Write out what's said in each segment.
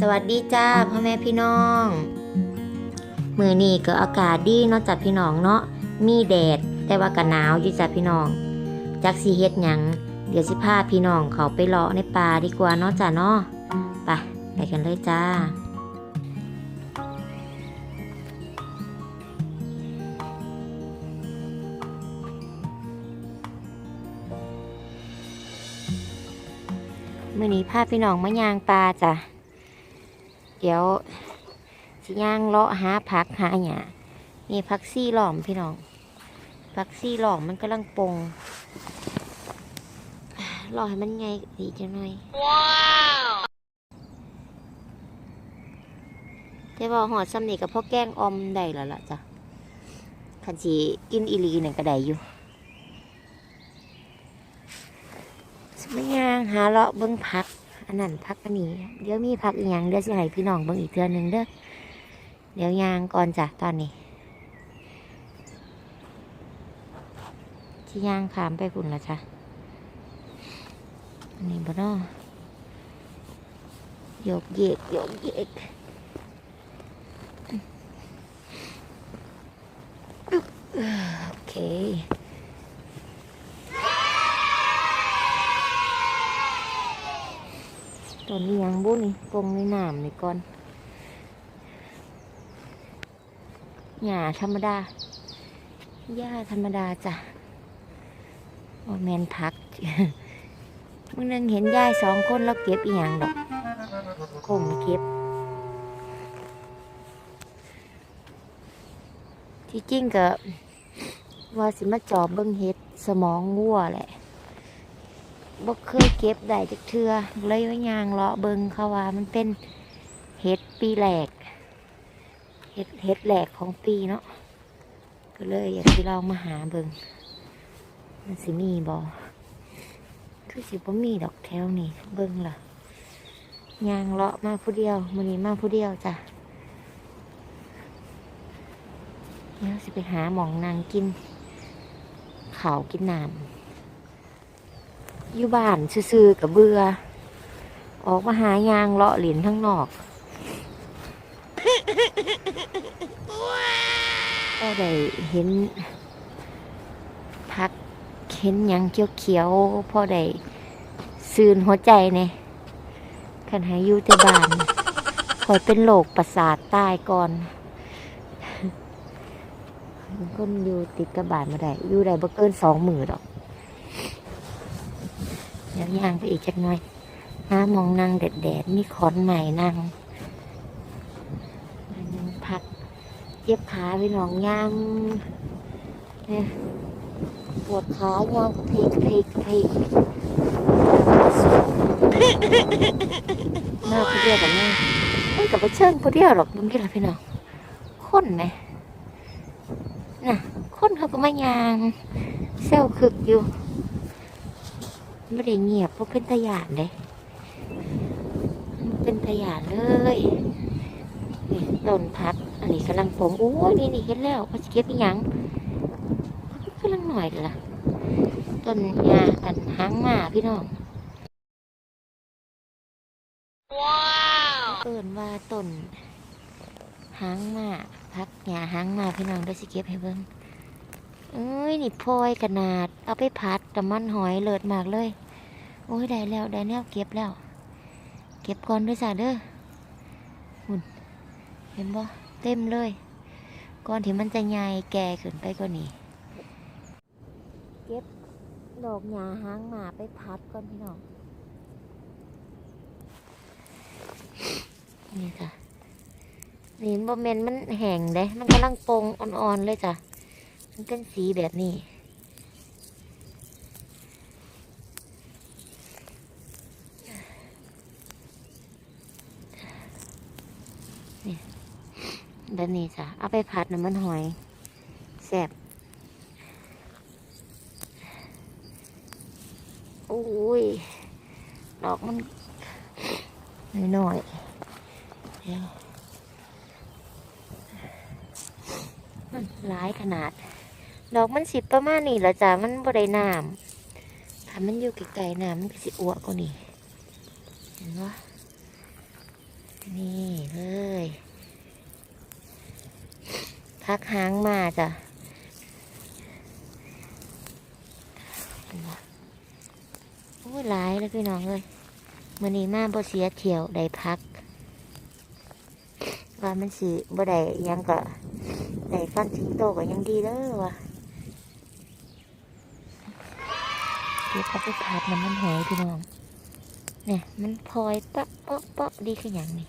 สวัสดีจ้าพ่อแม่พี่น้อง มือนี้ก็อากาศดีเนาะจัดพี่น้องเนาะมีแดดแต่ว่าก็หนาวอยู่จ้ะพี่น้องจักสีเฮ็ดหยังเดี๋ยวสิพาพี่น้องเขาไปเลาะในป่าดีกว่าเนาะจ้ะเนาะไปไปกันเลยจ้ามื่อนี้พาพี่น้องมายางปลาจ้ะ ดี๋ยวสิย่างเลาะหาผักหาหยานี่ผักซี่หล่อมพี่น้องผักซี่หล่อมมันกำลังปงรอให้มันไงดีจังหน่อยว้าวแต่ว่าหอดซ้ำนี่กับพ่อแกงอมได้แล้วล่ะจ้ะขันสีกินอีลีเนี่ยก็ไดอยู่สมัยยางหาเลาะเบิ้งพัก อันนั้นพักอันนี้ เดี๋ยวมีพักอีกอย่างเดี๋ยวสิให้พี่น้องเบิ่งอีกเทือนึงเด้อเดี๋ยวยางก่อนจ้ะตอนนี้ที่ยางขามไปคุณละจ้ะอันนี้บ่นอโยกเยกโยกเยกโอเค ตอ นนี้ยังบุนี่ปงในน้ำนี่ก่อนหญ้าธรรมดาหญ้าธรรมดาจ้ะโอแมนพักมึงนึงเห็นยายสองคนแล้วเก็บอีหยังดอกคงเก็บ ที่จริงก็ว่าสิมาจอบเบิ้งเห็ดสมองงัวแหละ บ่เคยเก็บได้จักเทือเลยว่ายางเลาะเบิงเขาว่า มันเป็นเห็ดปีแหลกเห็ดเห็ดแหลกของปีเนาะก็เลยอยากที่เรามาหาเบิงมันสิมีบ่คือสิบ่มีดอกแถวนี่เบิงล่ะยางเลาะมาผู้เดียวมื้อนี้มาผู้เดียวจ้ะเดี๋ยวสิไปหาหมองนางกินข้าวกินน้ำ อยู่บ้านซื่อๆกับเบื่อ ออกมาหายางเลาะหลินทั้งนอกก็ได้เห็นพักเห็นยังเขียวๆพ่อได้ซื่นหัวใจเนี่ยขันหาอยู่แต่บ้านคอยเป็นโรคประสาทตายก่อนมันก็อยู่ติดกับบ้านมาได้ อยู่ได้บ่เกินสองมือดอก เดี๋ยวย่างไปอีกจักหน่อยหามองนางแดดๆมีขอนใหม่นางนางพักเจ็บขาพี่น้องย่างเนี่ยปวดขาย่างพลิกพลิกพลิกน้าผู้เดียวกับแม่มันกับไปเชิญผู้เดียวหรอกมึงกี่ละพี่น้องคนไหมน่ะคนเขาก็มายางเซลคึกอยู่ ไม่ได้เงียบเพราะเป็นตะหยานเลยมันเป็นตะหยานเลยนี่ต้นพักอันนี้กำลังปงโอ้ยนี่นี่เห็นแล้วเขาจะเก็บอีหยังกำลังหน่อยเลยล่ะต้นยาอันหางหมาพี่น้องว้าวเอินว่าต้นหางหมาพักหญ้าหางหมาพี่น้องได้สิเก็บให้เบิ่ง เอ้ยนี่พลอยขนาด เอาไปผัดกับมันหอยเลิศมากเลย โอ้ยได้แล้วได้แล้วเก็บแล้ว เก็บก่อนด้วยจ้ะเด้อหุ่นเห็นบ่เต็มเลยก่อนที่มันจะใหญ่แก่ขึ้นไปกว่านี้ เก็บดอกหญ้าหางหมาไปพัดก่อนพี่น้องนี่จ้ะนี่เห็นบ่เมนมันแห้งเด้มันกำลังปงอ่อนๆเลยจ้ะ มันเป็นสีแบบนี้แบบนี้จ้ะ เอาไปผัดน้ำมันหอยแซ่บโอ้ย ดอกมันหน้อยๆเดี๋ยวมันหลายขนาด ดอกมันสิประมาณนี้ละจ้ะมันบ่ได้น้ำถ้ามันอยู่ไกลๆน้ำมันก็สิอ้วกกว่านี้เห็นปะนี่เลยพักหางมาจ้ะโอ้ยหลายแล้วพี่น้องเลยมื่อนี้มาบ่เสียเที่ยวได้พัก ว่ามันสิบ่ได้ยังก็ได้ฟันสิงโตก็ยังดีเด้อว่ะ เดี๋ยวเขาไปผัดน้ำมันหอยพี่น้อง เนี่ยมันพลอยปะเปาะเปาะดีขึ้นอย่างนี้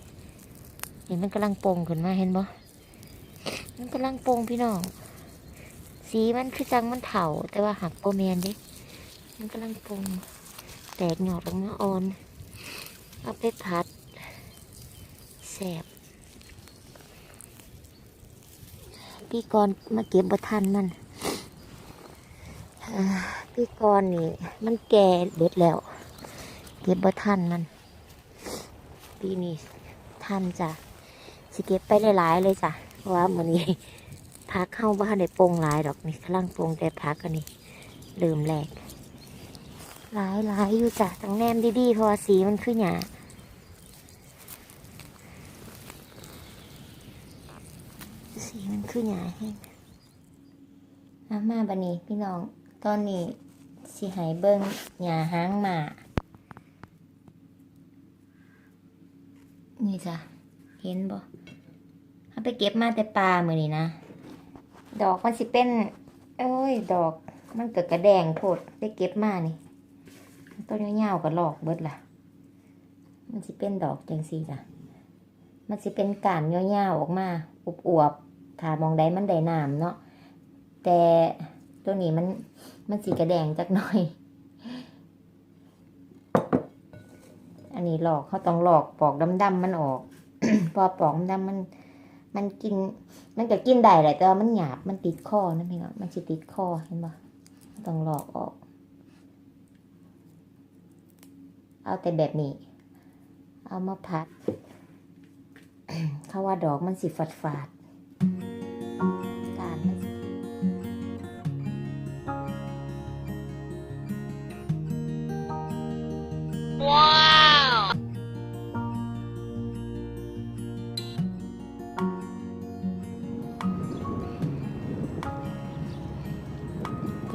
เห็นมันกำลังโป่งขึ้นมาเห็นบ่มันกำลังโป่งพี่น้อง สีมันคือจังมันเถาแต่ว่าหักโปรแมนเด้มันกำลังโป่งแตกหยอดออกมาอ่อน เอาไปผัดแสบพี่กรณ์มาเก็บบทันมัน พี่กรณ์นี่ มันแก่เบิดแล้ว เก็บบ่ทันมัน ปีนี้ทันจ้ะสิเก็บไปหลายๆเลยจ้ะเพราะว่ามือนี้พักเข้าบ้านได้โปรงหลายดอกนี่กำลังโปรงแต่พักกันนี่ลืมแหลกหลายหลายอยู่จ้ะต้องแนมดีๆเพราะว่าสีมันคือหยาสีมันคือหยาแห้งมามาบันนี้พี่น้อง ตอนนี้สิให้เบิ่งหญ้าหางหมานี่จ้ะ เห็นบ่เอาไปเก็บมาแต่ปลามือนี่นะ ดอกมันสิเป็น เอ้ย ดอกมันเกิดกระแดงโพดไปเก็บมานี่ ต้นยาๆก็ลอกเบิดล่ะ มันสิเป็นดอกจังซี่จ้ะ มันสิเป็นกานยาวๆออกมาอวบๆถ้ามองใดมันได้น้ำเนาะ แต่ ตัวนี้มันมันสีกระแดงจักหน่อย อันนี้หลอกเขาต้องหลอกปอกดำๆมันออก พอปอกดำๆมัน มันกิน มันก็กินได้แหละแต่ว่ามันหยาบมันติดคอนะพี่น้องมันจะติดคอเห็นปะต้องหลอกออก เอาแต่แบบนี้ เอามาพัดเขาว่าดอกมันสิฝาดฝาด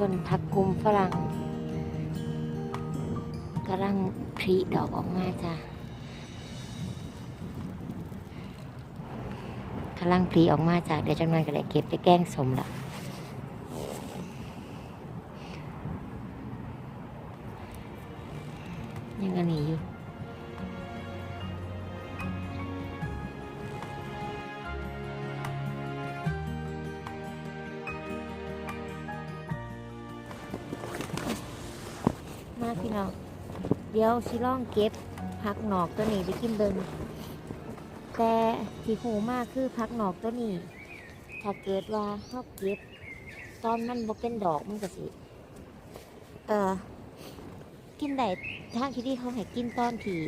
นผักกุมฝรั่งกำลังพริดอกออกมาจ้ะกำลังพริออกมาจ้ะเดี๋ยวจังหน่อยก็ได้เก็บไปแกล้งสมละยังอันนี้อยู่ น้องเดี๋ยวสิล่องเก็บผักหนอกตัวนี้ไปกินเบิงแต่ที่หูมากคือผักหนอกตัวนี้ ถ้าเกิดว่าเขาเก็บ ตอนมันบ่เป็นดอกมันก็สิ เอ่อ กินได้ทางที่ที่เขาให้กินตอนที่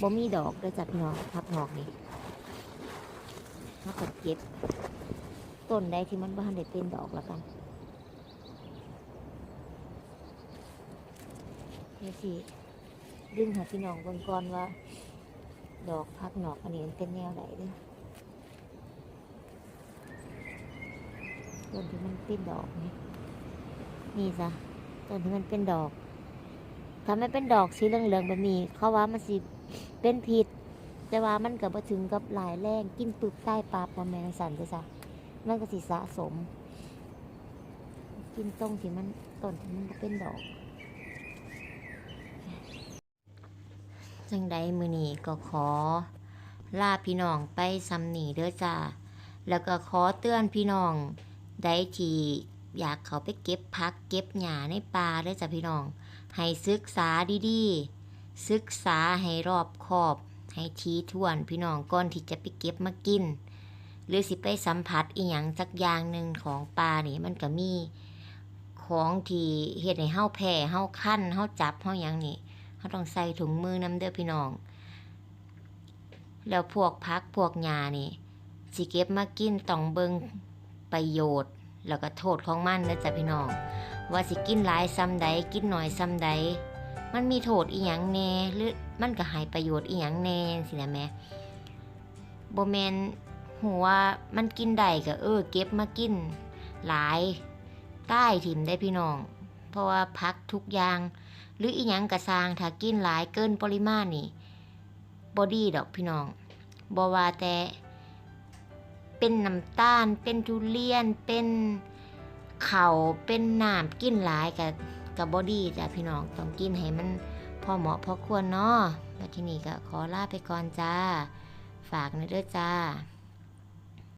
บ่มีดอกเลยจัดพี่น้องผักหนอกนี่เขาก็เก็บต้นใดที่มันบ่ทันได้เป็นดอกแล้วกัน เดี๋ยวสิดึงหาพี่น้องบิ่งก่อนว่า ดอกพักหนอกอันนี้เป็นแนวไหนด้อต้นที่มันเป็นดอกนี่นี่จ้ะต้นที่มันเป็นดอกถ้าไม่เป็นดอกสีเหลืองๆแบบนี้เขาว่ามันสิเป็นพิษแต่ว่ามันก็บ่ถึงกับหลายแรงกินปึบใต้ปลาปลาแมงสันเลยจ้ะมันก็สิสะสม กินตรงที่มันต้นที่มันเป็นดอก จังใดมือนี้ก็ขอ ลาพี่น้องไปซำหนีเด้อจ้าแล้วก็ขอเตือนพี่น้องได้ที่อยากเขาไปเก็บพักเก็บหญ้าในป่าเด้อจ้าพี่น้อง ให้ศึกษาดีๆ ศึกษาให้รอบคอบ ให้ทีท่วนพี่น้องก่อนที่จะไปเก็บมากิน หรือสิไปสัมผัสอีหยังสักอย่างหนึ่งของปลานี่มันก็มีของที่เฮ็ดให้เฮาแพ้เฮาคั้นเฮาจับเฮาหยังนี่ เขาต้องใส่ถุงมือน้ำเด้อพี่น้อง แล้วพวกพักพวกหญ้านี่สิเก็บมากินต้องเบิงประโยชน์ แล้วก็โทษของมันนะจ๊ะพี่น้อง ว่าสิกินหลายซ้ำใดกินหน่อยซ้ำใดมันมีโทษอีหยังแน่หรือมันก็ให้ประโยชน์อีหยังแน่สินะแม่บ่แมนหัวมันกินได้ก็เออ เก็บมากิน หลายใต้ถิ่มได้พี่น้อง เพราะว่าพักทุกอย่าง หรืออีหยังกระซางถ้ากินหลายเกินปริมาณนี่บอดี้ดอกพี่น้องบอว่าแต่เป็นน้ำตาล เป็นทุเรียน เป็นเขาเป็นน้ำกินหลายกับกับบอดี้จ้ะพี่น้องต้องกินให้มันพอเหมาะพอควรเนาะแล้วที่นี้ก็ขอลาไปก่อนจ้า ฝากในเด้อจ้า